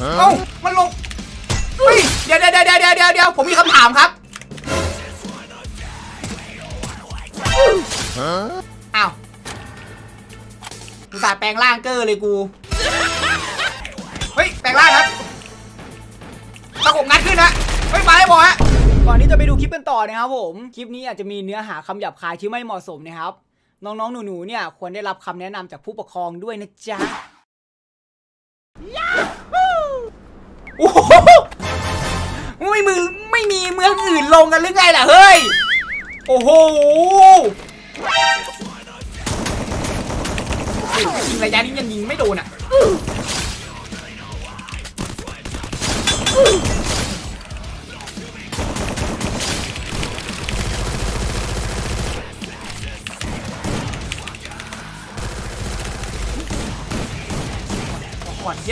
เอ้ามันลงเฮ้ยเดี๋ยวเดี๋ยวเดี๋ยวเดี๋ยวเดี๋ยวเดี๋ยวผมมีคำถามครับอ้าวกูสาแปลงร่างเกอร์เลยกู เฮ้ย แปลงร่างครับตะกบงัดขึ้นนะเฮ้ยมาให้บอกฮะก่อนที่จะไปดูคลิปกันต่อนะครับผม คลิปนี้อาจจะมีเนื้อหาคำหยาบคายที่ไม่เหมาะสมนะครับ น้องๆ หนูๆ เนี่ยควรได้รับคำแนะนำจากผู้ปกครองด้วยนะจ๊ะโอ้โหไม่มือไม่มีเมืองอื่นลงกันหรือไงล่ะเฮ้ย โอ้โหยิงระยะนี้ยังยิงไม่โดนอะ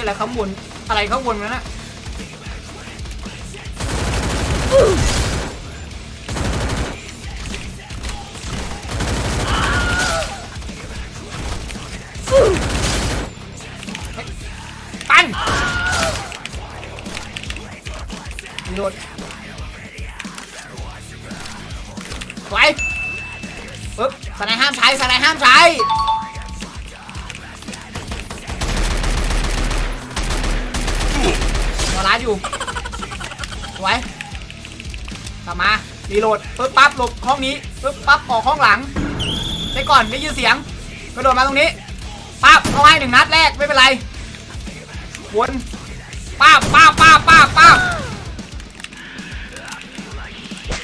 อะไรข้างบนอะไรข้างบนนั้นนะปันโหลดไว้ปึ๊บสไนห้ามใช้สไนห้ามใช้ รอร้านอยู่สวยกลับมารีโหลดปึ๊บปั๊บหลบห้องนี้ปึ๊บปั๊บออกห้องหลังได้ก่อนได้ยินเสียงกระโดดมาตรงนี้ปั๊บเข้าให้หนึ่งนัดแรกไม่เป็นไรวนป้าบป้าบป้าบป้าบป้าบ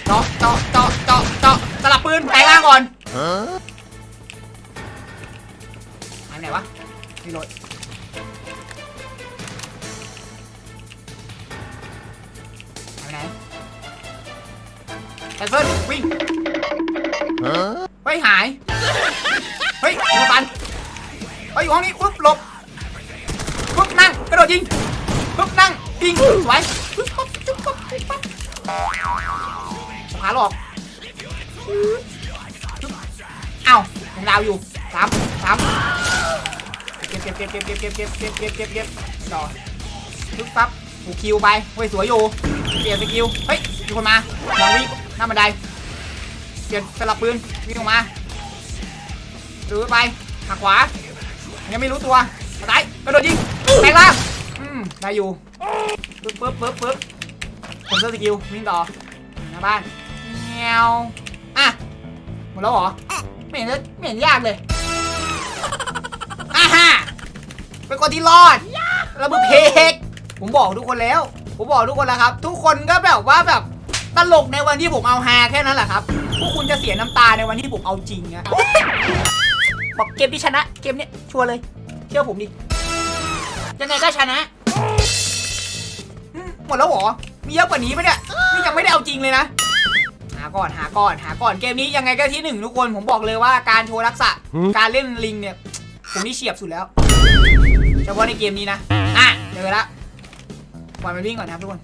เจาะเจาะเจาะเจาะเจาะสลับปืนแปลงร่างก่อนหายไปไหนวะรีโหลด ไปไหนแคนเซิลวิ่งเฮ้ยหาย เฮ้ยโดนตันเฮ้ยอยู่ห้องนี้ปุ๊บหลบปุ๊บนั่งกระโดดยิงปุ๊บนั่งยิงสวยปุ๊บปั๊บปุ๊บปุ๊บปั๊บขาหลอกปุ๊บเอ้ายังดาวอยู่สามสามเก็บเก็บเก็บเก็บเก็บเก็บเก็บเก็บเก็บเก็บเก็บต่อปุ๊บปั๊บ หูคิวไปเฮ้ยสวยอยู่เปลี่ยนสกิลเฮ้ยมีคนมาลองวิ่งหน้าบันไดเปลี่ยนสลับปืนวิ่งออกมาดูไปหักขวายังไม่รู้ตัวตายกระโดดยิงแตกล่างอืมได้อยู่ปึ๊บปึ๊บปึ๊บปึ๊บคนเซอร์สกิลวิ่งต่อหน้าบ้านเงี้ยวอะหมดแล้วเหรอไม่เห็นไม่เห็นยากเลยอ่าฮะเป็นคนที่รอดระเบิดเพก ผมบอกทุกคนแล้ว ผมบอกทุกคนแล้วครับ ทุกคนก็แบบว่าแบบตลกในวันที่ผมเอาฮาแค่นั้นแหละครับพวกคุณจะเสียน้ำตาในวันที่ผมเอาจริงอะบอกเกมที่ชนะ เกมเนี้ยชัวร์เลย เชื่อผมดิยังไงก็ชนะอืมหมดแล้วเหรอ มีเยอะกว่านี้ไหมเนี่ยนี่ยังไม่ได้เอาจริงเลยนะ หาก่อนหาก่อนหาก่อนเกมนี้ยังไงก็ที่หนึ่งทุกคนผมบอกเลยว่าการโชว์ทักษะ การเล่นลิงเนี่ย ผมนี่เฉียบสุดแล้วเฉพาะในเกมนี้นะ อะเจอละ ปล่อยมันวิ่งก่อนนะครับทุกคน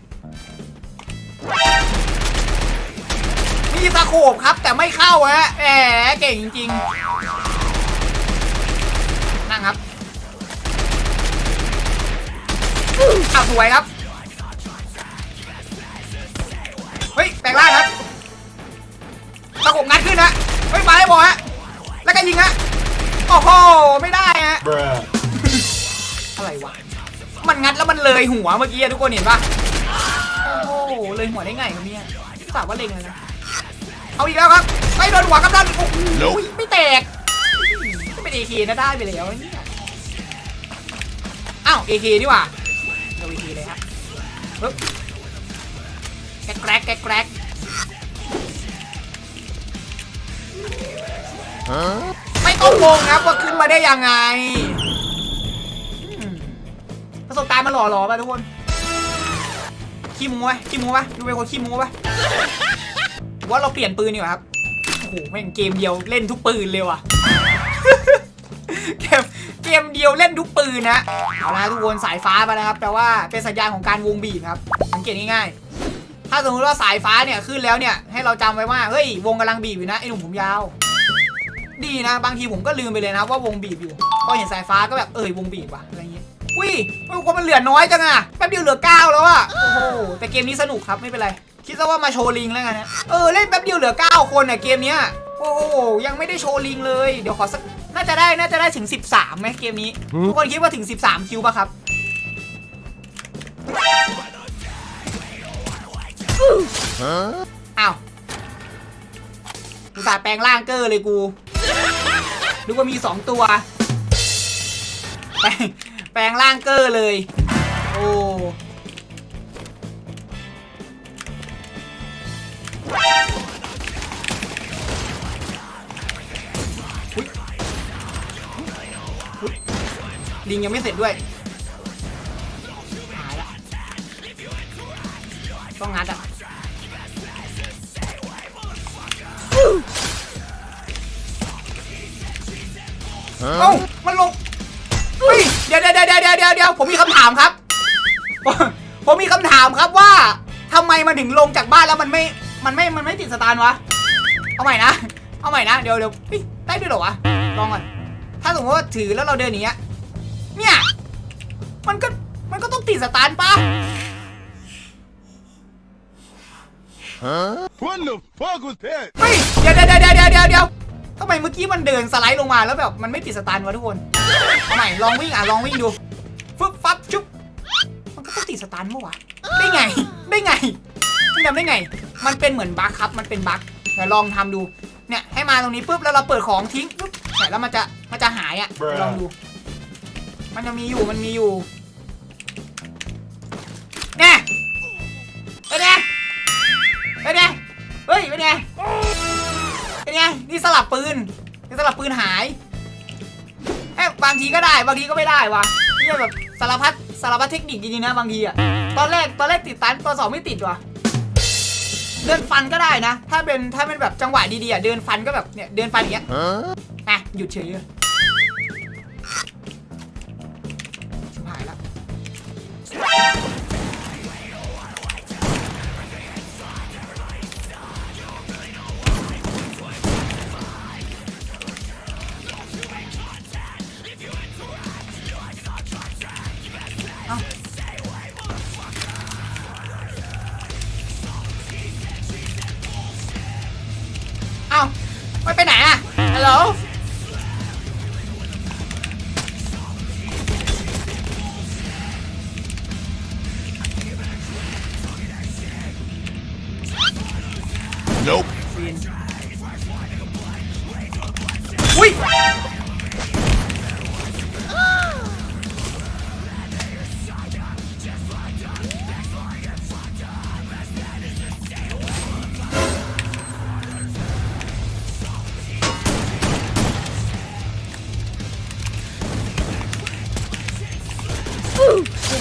มีสะโคบครับแต่ไม่เข้าฮะแหมเก่งจริงๆ นั่งครับอ้าวสวยครับ เฮ้ย แปลงร่างครับสโคบงัดขึ้นฮะเฮ้ยมาให้บอกฮะ แล้วก็ยิงฮะ โอ้โห ไม่ได้ฮะ Bruh. อะไรวะมันงัดแล้วมันเลยหัวเมื่อกี้อะทุกคนเห็นปะโอ้โหเลยหัวได้ไงครับเนี่ยสาวว่าเล็งเลยนะเอาอีกแล้วครับไม่โดนหัวกับด้านโอ้โห Nope ไม่แตกไม่เป็นเอเคนะได้ไปแล้วเนี่ยอ้าวเอเคนี่หว่าเราเอเคเลยฮะปึ๊บแกรกแกรกแกรกแกรกไม่ต้องงงครับว่าขึ้นมาได้ยังไงอืมประ สบการณ์มันหล่อหล่อป่ะทุกคน ขี้มูไหมขี้มูป่ะดูเป็นคนขี้มูป่ะผมว่าเราเปลี่ยนปืนดีกว่าครับ โอ้โหแม่งเกมเดียวเล่นทุกปืนเลยว่ะเกมเกมเดียวเล่นทุกปืนนะเอาละทุกคนสายฟ้ามาแล้วครับแปลว่าเป็นสัญญาณของการวงบีบครับ สังเกตง่ายๆ ถ้าสมมติว่าสายฟ้าเนี่ยขึ้นแล้วเนี่ยให้เราจำไว้ว่าเฮ้ยวงกำลังบีบอยู่นะไอ้หนุ่มผมยาว ดีนะ บางทีผมก็ลืมไปเลยนะว่าวงบีบอยู่พอเห็นสายฟ้าก็แบบเอยวงบีบว่ะอะไรอย่างงี้ย อุ้ยไม่คนมันเหลือน้อยจังอะแป๊บเดียวเหลือเก้าแล้วอะโอ้โหแต่เกมนี้สนุกครับไม่เป็นไรคิดซะว่ามาโชว์ลิงแล้วกันนะเออเล่นแป๊บเดียวเหลือเก้าคนอะเกมเนี้ยโอ้โหยังไม่ได้โชว์ลิงเลยเดี๋ยวขอสักน่าจะได้น่าจะได้ถึง 13ไหมเกมนี้ทุกคนคิดว่าถึง 13 คิวป่ะครับอ้าวกูสาห์แปลงร่างเกอร์เลยกูนึกว่ามีสองตัวแป ลงแปลงร่างเกอร์เลย โอ้อุ๊ยอุ๊ยลิงยังไม่เสร็จด้วย หายละต้องงัดอะเอ้ามันลงเฮ้ยเดี๋ยวเดี๋ยวเดี๋ยวเดี๋ยวเดี๋ยวเดี๋ยวผมมีคำถามครับผมผมมีคำถามครับว่าทำไมมันถึงลงจากบ้านแล้วมันไม่มันไม่มันไม่ติดสตาร์ทวะ เอาใหม่นะ เอาใหม่นะ เดี๋ยวเดี๋ยวเฮ้ยได้ด้วยเหรอวะลองก่อน ถ้าสมมติว่าถือแล้วเราเดินอย่างเงี้ยเนี่ย มันก็มันก็ต้องติดสตาร์ทปะ What the fuck was that? เฮ้ยเดี๋ยวเดี๋ยวเดี๋ยวเดี๋ยวเดี๋ยวเดี๋ยวทำไมเมื่อกี้มันเดินสไลด์ลงมาแล้วแบบมันไม่ติดสตาร์ทวะทุกคนเอาใหม่ลองวิ่งอะลองวิ่งดูฟึบฟับชุบ มันก็ต้องติดสตาร์ทเมื่อวะได้ไง ได้ไงมันทำได้ไง มันเป็นเหมือนบั๊กครับ มันเป็นบั๊กเดี๋ยวลองทำดู เนี่ยให้มาตรงนี้ปุ๊บแล้วเราเปิดของทิ้งปุ๊บใช่แล้วมันจะมันจะหายอะ ลองดู มันจะมีอยู่มันมีอยู่แน่เป็นไงเป็นไงเฮ้ยเป็นไงเป็นไงนี่สลับปืนนี่สลับปืนหายแอบางทีก็ได้ บางทีก็ไม่ได้วะนี่แบบสารพัด สารพัดเทคนิคจริงๆนะบางทีอะตอนแรกตอนแรกติดตันตอนสองไม่ติดว่ะเดินฟันก็ได้นะ ถ้าเป็นถ้าเป็นแบบจังหวะดีๆอะเดินฟันก็แบบเนี่ยเดินฟันอย่างเงี้ย Huh? อะหยุดเฉย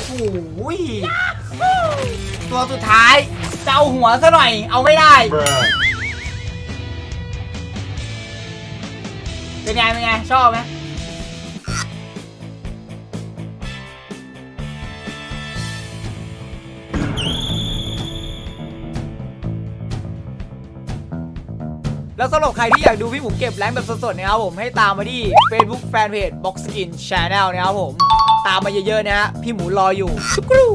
อ้โหตัวสุดท้ายจะเอาหัวซะหน่อย เอาไม่ได้ เป็นไง เป็นไง ชอบไหมแล้วสำหรับใครที่อยากดูพี่หมูเก็บแรงแบบสดๆนะครับผมให้ตามมาที่ Facebook Fanpage Box Skin Channel นะครับผม ตามมาเยอะๆนะฮะพี่หมูรออยู่ชุกรู